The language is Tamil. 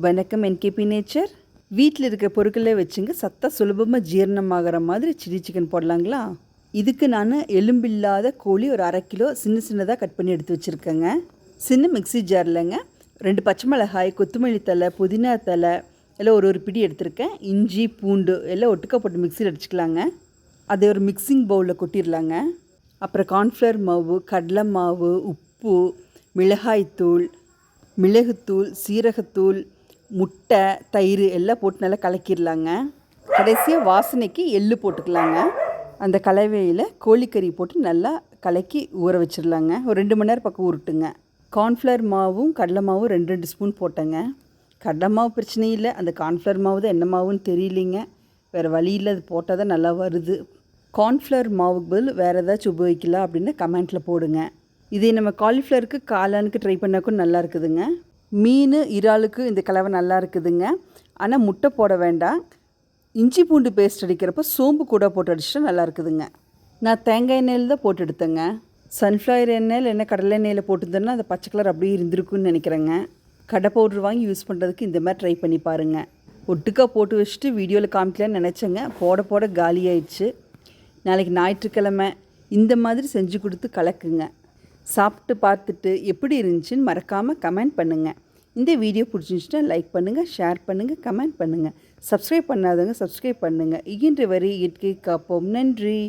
வணக்கம் என்கேபி நேச்சர். வீட்டில் இருக்கிற பொருட்களே வச்சுங்க சத்தா சுலபமாக ஜீரணமாகிற மாதிரி சில்லி சிக்கன் போடலாங்களா? இதுக்கு நான் எலும்பில்லாத கோழி ஒரு அரை கிலோ சின்ன சின்னதாக கட் பண்ணி எடுத்து வச்சுருக்கேங்க. சின்ன மிக்ஸி ஜார்லங்க. ரெண்டு பச்சை மிளகாய் கொத்தமல்லி தழை புதினா தழை எல்லாம் ஒரு ஒரு பிடி எடுத்திருக்கேன். இஞ்சி பூண்டு எல்லாம் ஒட்டுக்கா போட்டு மிக்சியில் அடிச்சுக்கலாங்க. அதை ஒரு மிக்சிங் பவுலில் கொட்டிடலாங்க அப்புறம் கார்ன்ஃப்ளவர் மாவு கடலை மாவு உப்பு மிளகாய்த்தூள் மிளகுத்தூள் சீரகத்தூள் முட்டை தயிர் எல்லாம் போட்டு நல்லா கலக்கிடலாங்க. கடைசியாக வாசனைக்கு எள்ளு போட்டுக்கலாங்க. அந்த கலவையில் கோழிக்கறி போட்டு நல்லா கலக்கி ஊற வச்சிடலாங்க. ஒரு ரெண்டு மணி நேரம் பக்கம் உருட்டுங்க கார்ன்ஃப்ளவர் மாவும் கடலை மாவும் ரெண்டு ரெண்டு ஸ்பூன் போட்டேங்க. கடலை மாவு பிரச்சனை இல்லை. அந்த கார்ன்ஃப்ளவர் மாவு தான் என்ன மாவுன்னு தெரியலிங்க. வேறு வழி இல்லை. அது போட்டால் தான் நல்லா வருது. கார்ன்ஃப்ளவர் மாவுக்கு பதில் வேறு ஏதாச்சும் உபயோகிக்கலாம் அப்படின்னு கமெண்ட்டில் போடுங்க. இதே நம்ம காலிஃப்ளவருக்கு காளானுக்கு ட்ரை பண்ணாக்கும் நல்லா இருக்குதுங்க. மீன் இறாலுக்கு இந்த கலவை நல்லா இருக்குதுங்க. ஆனால் முட்டை போட வேண்டாம். இஞ்சி பூண்டு பேஸ்ட் அடிக்கிறப்ப சோம்பு கூட போட்டு அடிச்சிட்டா நல்லா இருக்குதுங்க. நான் தேங்காய் எண்ணெயில் தான் போட்டு எடுத்தேங்க. சன்ஃப்ளவர் எண்ணெயில் என்ன கடலை எண்ணெயில் போட்டுருந்தேன்னா அந்த பச்சை கலர் அப்படியே இருந்திருக்குன்னு நினைக்கிறேங்க. கடை பவுட்ரு வாங்கி யூஸ் பண்ணுறதுக்கு இந்த மாதிரி ட்ரை பண்ணி பாருங்கள் ஒட்டுக்கா போட்டு வச்சுட்டு வீடியோவில் காமிக்கலான்னு நினச்சேங்க. போட போட காலி ஆயிடுச்சு. நாளைக்கு ஞாயிற்றுக்கிழமை இந்த மாதிரி செஞ்சு கொடுத்து கலக்குங்க. சாப்பிட்டு பார்த்துட்டு எப்படி இருந்துச்சுன்னு மறக்காமல் கமெண்ட் பண்ணுங்கள் இந்த வீடியோ பிடிச்சிருந்துச்சுன்னா லைக் பண்ணுங்கள் ஷேர் பண்ணுங்கள் கமெண்ட் பண்ணுங்கள் சப்ஸ்கிரைப் பண்ணாதவங்க சப்ஸ்கிரைப் பண்ணுங்கள் இகின்ற வரி இயற்கை காப்போம். நன்றி.